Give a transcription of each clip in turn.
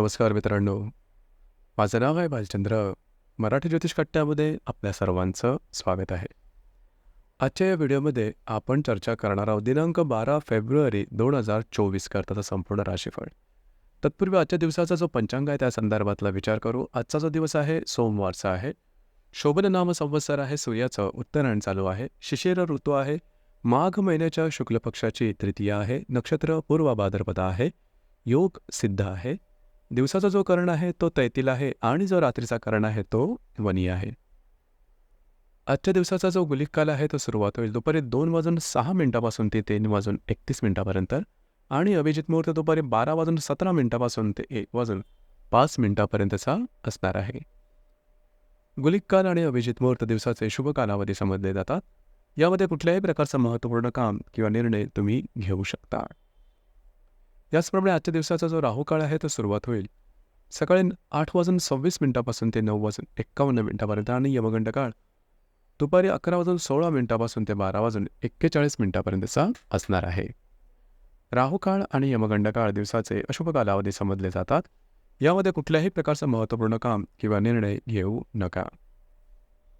नमस्कार मित्रांनो. माझं नाव आहे भालचंद्र. मराठी ज्योतिष कट्ट्यामध्ये आपल्या सर्वांचं स्वागत आहे. आजच्या या व्हिडिओमध्ये आपण चर्चा करणार आहोत दिनांक बारा फेब्रुवारी दोन हजार चोवीस करताचा संपूर्ण राशीफळ. तत्पूर्वी आजच्या दिवसाचा जो पंचांग आहे त्या संदर्भातला विचार करू. आजचा जो दिवस आहे सोमवारचा आहे. शोभन नाम संवत्सर आहे सूर्याचं उत्तरायण चालू आहे. शिशिर ऋतू आहे. माघ महिन्याच्या शुक्ल पक्षाची तृतीया आहे. नक्षत्र पूर्वाभाद्रपदा आहे. योग सिद्ध आहे. दिवसाचा जो कर्ण आहे तो तैतील आहे आणि जो रात्रीचा कर्ण आहे तो वनी आहे. आजच्या दिवसाचा जो गुलिक काल आहे तो सुरुवात होईल. दुपारी दोन वाजून सहा मिनिटापासून ते तीन वाजून एकतीस मिनिटापर्यंत आणि अभिजित मुहूर्त दुपारी बारा वाजून सतरा मिनिटापासून ते एक वाजून पाच मिनिटापर्यंतचा असणार आहे. गुलिक काल आणि अभिजित मुहूर्त दिवसाचे शुभ कालावधी समजले जातात. यामध्ये कुठल्याही प्रकारचं महत्त्वपूर्ण काम किंवा निर्णय तुम्ही घेऊ शकता. याचप्रमाणे आजच्या दिवसाचा जो राहुकाळ आहे तो सुरुवात होईल. सकाळी आठ वाजून सव्वीस मिनिटापासून ते नऊ वाजून एक्कावन्न मिनिटापर्यंत आणि यमगंड काळ दुपारी अकरा वाजून सोळा मिनिटापासून ते बारा वाजून एक्केचाळीस मिनिटापर्यंतचा असणार आहे. राहुकाळ आणि यमगंड काळ दिवसाचे अशुभ कालावधी समजले जातात. यामध्ये कुठल्याही प्रकारचं महत्त्वपूर्ण काम किंवा निर्णय घेऊ नका.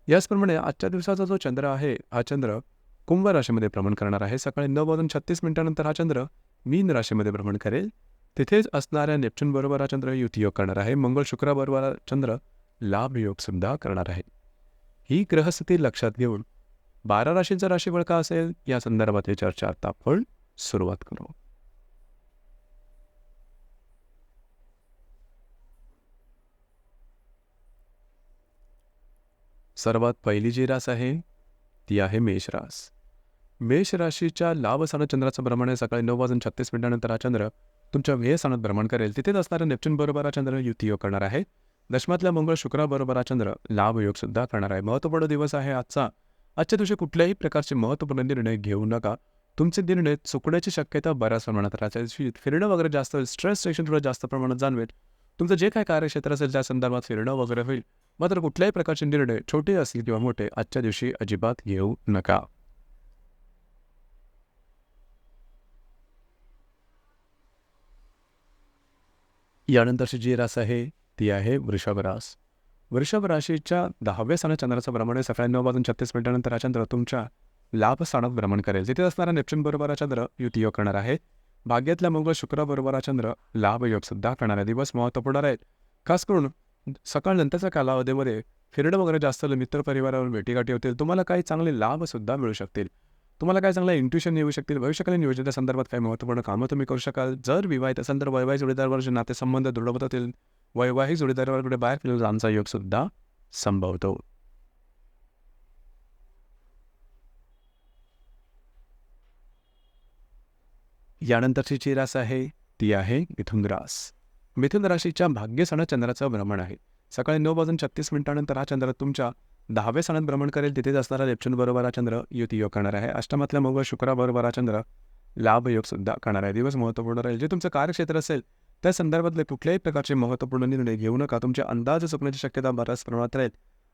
याचप्रमाणे आजच्या दिवसाचा जो चंद्र आहे हा चंद्र कुंभ राशीमध्ये भ्रमण करणार आहे. सकाळी नऊ वाजून छत्तीस मिनिटानंतर हा चंद्र मीन राशीमध्ये भ्रमण करेल. तिथेच असणाऱ्या नेपच्यून बरोबर हा चंद्र युतीयोग करणार आहे. मंगळ शुक्राबरोबर चंद्र लाभ सुद्धा करणार आहे. ही ग्रहस्थिती लक्षात घेऊन बारा राशींचा राशीफळ का असेल? या संदर्भातली चर्चा आता आपण सुरुवात करू. सर्वात पहिली जी रास आहे ती आहे मेष रास. मेष राशीच्या लाभ स्थानात चंद्राचं भ्रमण आहे. सकाळी नऊ वाजून छत्तीस मिनिटानंतर हा चंद्र तुमच्या व्यय स्थानात भ्रमण करेल. तिथेच असणाऱ्या नेपच्यून बरोबर हा चंद्र युती योग करणार आहे. दशमातल्या मंगळ शुक्राबरोबर हा चंद्र लाभ योग सुद्धा करणार आहे. महत्त्वपूर्ण दिवस आहे आजचा. आजच्या दिवशी कुठल्याही प्रकारचे महत्त्वपूर्ण निर्णय घेऊ नका. तुमचे निर्णय चुकण्याची शक्यता बऱ्याच प्रमाणात राहते. दिवशी फिरणं वगैरे जास्त होईल. स्ट्रेस टेन्शन थोडं जास्त प्रमाणात जाणवेल. तुमचं जे काय कार्यक्षेत्र असेल त्या संदर्भात फिरणं वगैरे होईल. मात्र कुठल्याही प्रकारचे निर्णय छोटे असतील किंवा मोठे आजच्या दिवशी अजिबात घेऊ नका. यानंतरची जी रास आहे ती आहे वृषभ रास. वृषभ राशीच्या दहाव्या स्थानात चंद्राचं भ्रमण आहे सकाळी नऊ वाजून छत्तीस मिनिटानंतर हा चंद्र तुमच्या लाभ स्थानात भ्रमण करेल. तिथे असणारा नेपच्यून बरोबर हा चंद्र युतीयोग करणार आहे. भाग्यातल्या मंगळ शुक्राबरोबर हा चंद्र लाभ योग सुद्धा करणार दिवस महत्त्वपूर्ण आहेत. खास करून सकाळ नंतरच्या कालावधीमध्ये फिरणं वगैरे जास्त मित्रपरिवारावर भेटीगाठी होतील. तुम्हाला काही चांगले लाभसुद्धा मिळू शकतील. तुम्हाला काय चांगलं इंट्युशन येऊ शकतील? भविष्यकालीन योजनेच्या संदर्भात काही महत्त्वपूर्ण कामं तुम्ही करू शकाल? जर विवाहित असेल तर वैवाहिक जोडीदारावर नातेसंबंध दृढ होतील वैवाहिक जोडीदाराकडे बाहेर फिरून जाण्याचा योग सुद्धा संभवतो. यानंतरची जी रास आहे ती आहे मिथुन रास. मिथुन राशीच्या भाग्यसण चंद्राचं भ्रमण आहे. सकाळी नऊ वाजून छत्तीस मिनिटानंतर हा चंद्र तुमच्या दहाव्या सणात भ्रमण करेल तिथेच असणारा नेपच्यून बरोबर चंद्र युती योग करणार आहे. अष्टमातल्या मग शुक्राबरोबर हा चंद्र लाभ योग सुद्धा करणार आहे. दिवस महत्त्वपूर्ण राहील. जे तुमचं कार्यक्षेत्र असेल त्या संदर्भातले कुठल्याही प्रकारचे महत्त्वपूर्ण निर्णय घेऊ नका. तुमचे अंदाज चुकण्याची शक्यता बऱ्याच प्रमाणात राहील.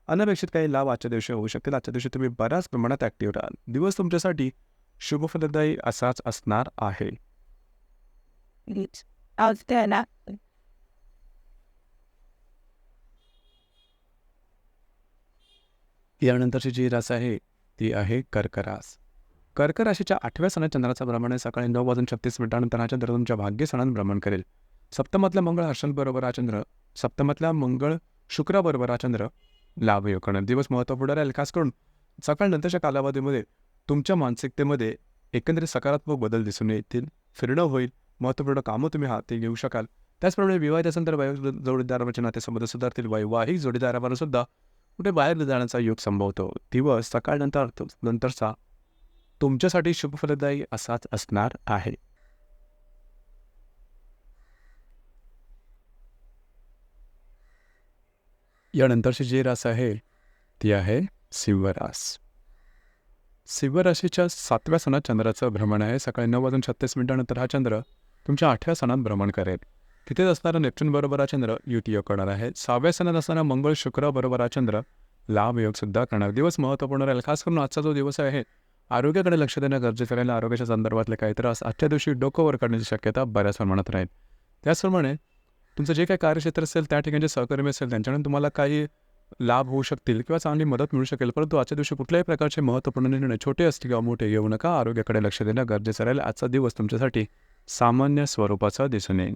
अनपेक्षित काही लाभ आजच्या दिवशी होऊ शकतील. आजच्या दिवशी तुम्ही बऱ्याच प्रमाणात ॲक्टिव्ह राहाल. दिवस तुमच्यासाठी शुभफलदायी असाच असणार आहे आज त्याला यानंतरची जी रास आहे ती आहे कर्करास. कर्कराशीच्या कर्क राशीच्या आठव्या सणात चंद्राचा भ्रमण आहे. सकाळी नऊ वाजून छत्तीस मिनिटानंतर हा चंद्र तुमच्या भाग्य सणात भ्रमण करेल. सप्तमातल्या मंगळ हर्षलबरोबर हा चंद्र सप्तमातल्या मंगळ शुक्राबरोबर हा चंद्र लाभयोग करणार. दिवस महत्त्वपूर्ण राहील. खास करून सकाळ नंतरच्या कालावधीमध्ये तुमच्या मानसिकतेमध्ये एकंदरीत सकारात्मक बदल दिसून येतील. फिरणं होईल. महत्त्वपूर्ण कामं तुम्ही हाती घेऊ शकाल. त्याचप्रमाणे विवाहित असेल तर वैवाहिक जोडीदारावरचे नातेसंबंध सुधारतील. वैवाहिक जोडीदारावर सुद्धा कुठे बाहेर जाण्याचा योग संभवतो? दिवस सकाळनंतर नंतरचा तुमच्यासाठी शुभफलदायी असाच असणार आहे. यानंतरची जी रास आहे ती आहे सिंहरास. सिंहराशीच्या सातव्या सणात चंद्राचं भ्रमण आहे. सकाळी नऊ वाजून छत्तीस मिनिटानंतर हा चंद्र तुमच्या आठव्या सणात भ्रमण करेल. तिथेच असणारा नेप्च्यून बरोबर हा चंद्र युती योग करणार आहे. सहाव्या सणात असणारा मंगळ शुक्र बरोबर हा चंद्र लाभ योग सुद्धा करणार. दिवस महत्त्वपूर्ण राहील खास करून आजचा जो दिवस आहे आरोग्याकडे लक्ष देणं गरजेचं राहील. आरोग्याच्या संदर्भातले काही त्रास आजच्या दिवशी डोकं वर शक्यता बऱ्याच प्रमाणात राहील. त्याचप्रमाणे तुमचं जे काही कार्यक्षेत्र असेल त्या ठिकाणचे सहकर्मी असेल त्यांच्याकडून तुम्हाला काही लाभ होऊ शकतील किंवा चांगली मदत मिळू शकेल. परंतु आजच्या दिवशी कुठल्याही प्रकारचे महत्त्वपूर्ण निर्णय छोटे असतील किंवा मोठे घेऊ नका. आरोग्याकडे लक्ष देणं गरजेचं राहील. आजचा दिवस तुमच्यासाठी सामान्य स्वरूपाचा दिसून येईल.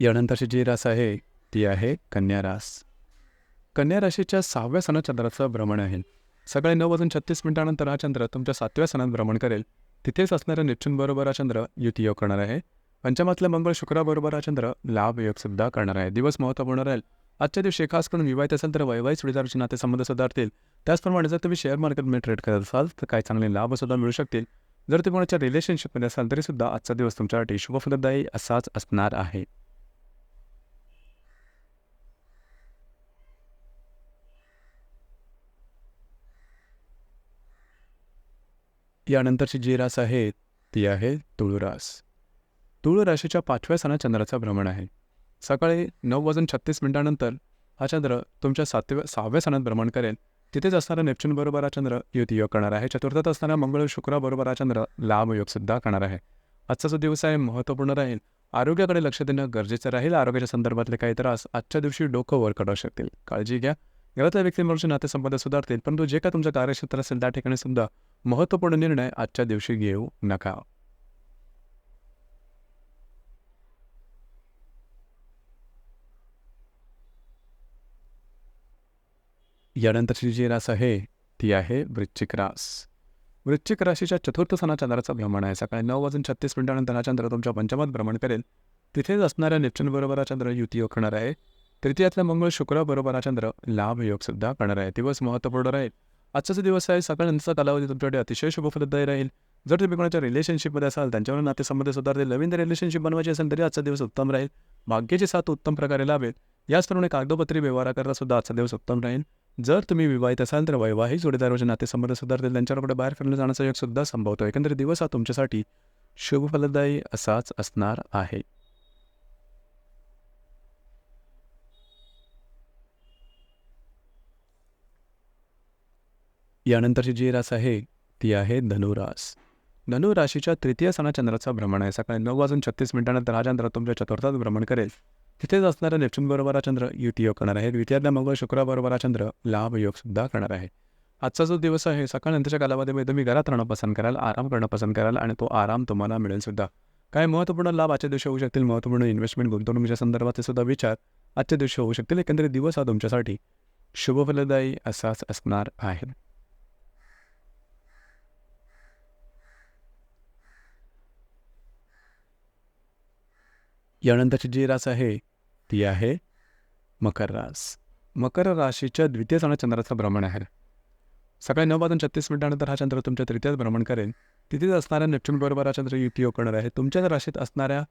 यानंतरची जी रास आहे ती आहे कन्या रास. कन्या राशीच्या सहाव्या सणात चंद्राचं भ्रमण आहे. सकाळी नऊ वाजून छत्तीस मिनिटानंतर हा चंद्र तुमच्या सातव्या सणात भ्रमण करेल. तिथेच असणाऱ्या नेपच्यून हा चंद्र युती योग करणार आहे. पंचमातल्या मंगळ शुक्राबरोबर हा चंद्र लाभ योग सुद्धा करणार आहे. दिवस महत्त्वपूर्ण राहील. आजच्या दिवशी खास करून विवाहित असेल तर वैवाहिक सुडीदर्शनाते संबंध सुधारतील. त्याचप्रमाणे जर तुम्ही शेअर मार्केटमध्ये ट्रेड करत असाल तर काही चांगले लाभ सुद्धा मिळू शकतील. जर तुम्ही कोणाच्या रिलेशनशिपमध्ये असाल तरीसुद्धा आजचा दिवस तुमच्यासाठी शुभफलदायी असाच असणार आहे. यानंतरची जी रास आहे ती आहे तुळुरास तुळू राशीच्या पाचव्या सणात चंद्राचा भ्रमण आहे. सकाळी नऊ वाजून छत्तीस मिनिटानंतर हा चंद्र तुमच्या सातव्या सहाव्या सणात भ्रमण करेल. तिथेच असणारा नेपच्यून बरोबर हा चंद्र युत योग करणार आहे. चतुर्थात असताना मंगळ शुक्राबरोबर हा चंद्र लाभ योग सुद्धा करणार आहे. आजचा जो दिवस आहे महत्त्वपूर्ण राहील. आरोग्याकडे लक्ष देणं गरजेचं राहील. आरोग्याच्या संदर्भातले काही त्रास आजच्या दिवशी डोकं वर काढू शकतील. काळजी घ्या. घरातल्या व्यक्तींबरोबर नातेसंबंध सुधारतील परंतु जे काय तुमचं कार्यक्षेत्र असेल त्या ठिकाणी सुद्धा महत्त्वपूर्ण निर्णय आजच्या दिवशी घेऊ नका. यानंतरची जी रास आहे ती आहे वृश्चिक रास. वृश्चिक राशीच्या चतुर्थ सणा चंद्राचा भ्रमण आहे. सकाळी नऊ वाजून छत्तीस मिनिटानंतर हा चंद्र तुमच्या पंचमात भ्रमण करेल. तिथेच असणाऱ्या नेपच्यून हा चंद्र युती योग करणार आहे. तृतीयातल्या मंगळ शुक्राबरोबर हा चंद्र लाभ योग सुद्धा करणार आहे. दिवस महत्त्वपूर्ण राहील. आजचा दिवस आहे. सकाळनंतरचा कालावधी तुमच्याकडे अतिशय शुभफलदायी राहील. जर तुम्ही कोणाच्या रिलेशनशिपमध्ये असाल त्यांच्यावर नातेसंबंध सुधारतील. नवीन रिलेशनशिप बनवायची असेल तरी आजचा दिवस उत्तम राहील. भाग्याची साथ उत्तम प्रकारे लाभेल. याचप्रमाणे कागदोपत्री व्यवहाराकरता सुद्धा आजचा दिवस उत्तम राहील. जर तुम्ही विवाहित असाल तर वैवाहिक जोडीदाराचे नातेसंबंध सुधारतील. त्यांच्याकडे बाहेर फिरलं जाण्याचा योग सुद्धा संभवतो एकंदरीत दिवस हा तुमच्यासाठी शुभफलदायी असाच असणार आहे. यानंतरची जी रास आहे ती आहे धनुरास. धनुराशीच्या तृतीय सणा चंद्राचा भ्रमण आहे. सकाळी नऊ वाजून छत्तीस मिनिटानंतर हा चंद्र तुमच्या चतुर्थात भ्रमण करेल. तिथेच असणाऱ्या नेपच्यून बरोबरा चंद्र युती योग करणार आहे. द्वितीयातल्या मंगळ शुक्राबरोबरा हा चंद्र लाभ योग सुद्धा करणार आहे. आजचा जो दिवस आहे सकाळनंतरच्या कालावधीमध्ये तुम्ही घरात राहणं पसंत कराल आराम करणं पसंत कराल आणि तो आराम तुम्हाला मिळेल सुद्धा. काही महत्त्वपूर्ण लाभ आजच्या दिवशी होऊ शकतील? महत्त्वपूर्ण इन्व्हेस्टमेंट गुंतवणुकीच्या संदर्भातले सुद्धा विचार आजच्या दिवशी होऊ शकतील. एकंदरीत दिवस हा तुमच्यासाठी शुभफलदायी असाच असणार आहे. यानंतरची जी रास आहे ती आहे मकर रास. मकर राशीच्या द्वितीय सणा चंद्राचं भ्रमण आहे. सकाळी नऊ वाजून छत्तीस मिनिटानंतर हा चंद्र तुमच्या तृतीयात भ्रमण करेल. तिथेच असणाऱ्या नेपच्यून बरोबर हा चंद्र युती योग करणार आहे. तुमच्याच राशीत असणाऱ्या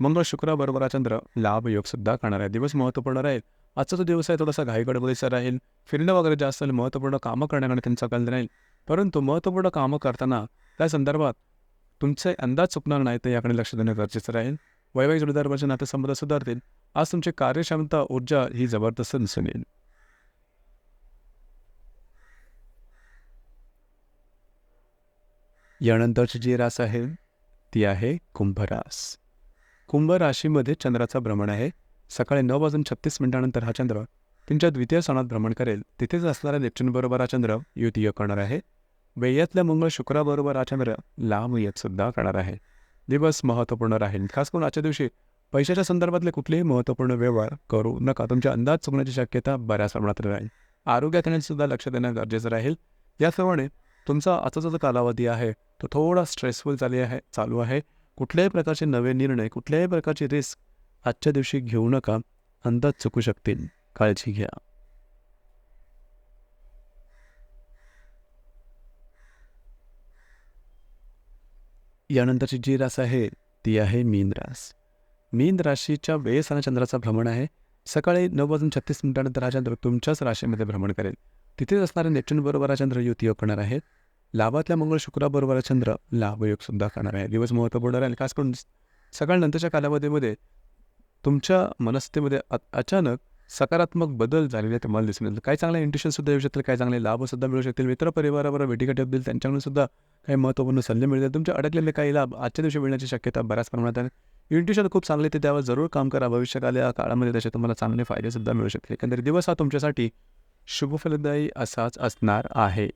मंगळ शुक्राबरोबर हा चंद्र लाभ योग सुद्धा करणार आहे. दिवस महत्त्वपूर्ण राहील. आजचा जो दिवस आहे थोडासा घाईगडबडीचा राहील. फिरणं वगैरे जास्त महत्त्वपूर्ण कामं करण्याकडे त्यांचा कल राहील. परंतु महत्त्वपूर्ण कामं करताना त्या संदर्भात तुमचे अंदाज चुकणार नाही तर याकडे लक्ष देणं गरजेचं राहील. वैवाहिक जोडीदाराचे नातेसंबंध सुधारतील. आज तुमची कार्यक्षमता ऊर्जा ही जबरदस्त दिसून येईल. यानंतरची जी रास आहे ती आहे कुंभरास कुंभ राशीमध्ये चंद्राचा भ्रमण आहे. सकाळी नऊ वाजून छत्तीस मिनिटानंतर हा चंद्र तुमच्या द्वितीय सणात भ्रमण करेल. तिथेच असणाऱ्या नेपच्युनबरोबर हा चंद्र युती करणार आहे. वेयातल्या मंगळ शुक्राबरोबर हा चंद्र लांब येत सुद्धा करणार आहे. दिवस महत्त्वपूर्ण राहील. खास करून आजच्या दिवशी पैशाच्या संदर्भातले कुठलेही महत्त्वपूर्ण व्यवहार करू नका. तुमच्या अंदाज चुकण्याची शक्यता बऱ्याच प्रमाणात राहील. आरोग्याकडे सुद्धा लक्ष देणं गरजेचं राहील. याप्रमाणे तुमचा आजचा जो कालावधी आहे तो थोडा स्ट्रेसफुल चालू आहे चालू आहे. कुठल्याही प्रकारचे नवे निर्णय कुठल्याही प्रकारची रिस्क आजच्या दिवशी घेऊ नका. अंदाज चुकू शकतील. काळजी घ्या. यानंतरची जी रास आहे ती आहे मीन रास. मीन राशीच्या वेळेसाना चंद्राचा भ्रमण आहे. सकाळी नऊ वाजून छत्तीस मिनिटानंतर हा चंद्र तुमच्याच राशीमध्ये भ्रमण करेल. तिथेच असणाऱ्या नेपच्युनबरोबर हा चंद्र युती करणार आहेत. लाभातल्या मंगळ शुक्राबरोबर चंद्र लाभयोग सुद्धा करणार आहे. दिवस महत्त्वपूर्ण राहील. खास करून सकाळ नंतरच्या कालावधीमध्ये तुमच्या मनस्थितीमध्ये अचानक सकारात्मक बदल झालेले तुम्हाला दिसून येतील. काही चांगले इंट्युशनसुद्धा येऊ शकतील काही चांगले लाभसुद्धा मिळू शकतील. मित्रपरिवाराबरोबर भेटीगाठी होतील त्यांच्याकडून सुद्धा काही महत्त्वपूर्ण सल्ले मिळतील. तुमचे अडकलेले काही लाभ आजच्या दिवशी मिळण्याची शक्यता बऱ्याच प्रमाणात आहे. इंट्युशन खूप चांगले ते त्यावर जरूर काम करा. भविष्यकाल्या काळामध्ये त्याचे तुम्हाला चांगले फायदेसुद्धा मिळू शकतील. एकंदरीत दिवस हा तुमच्यासाठी शुभफलदायी असाच असणार आहे.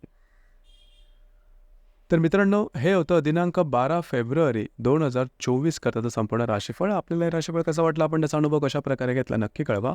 तर मित्रांनो हे होतं दिनांक बारा फेब्रुवारी दोन हजार चोवीस करताचं संपूर्ण राशीफळ. आपल्याला हे राशीफळ कसं वाटलं? आपण त्याचा अनुभव कशा प्रकारे घेतला? नक्की कळवा.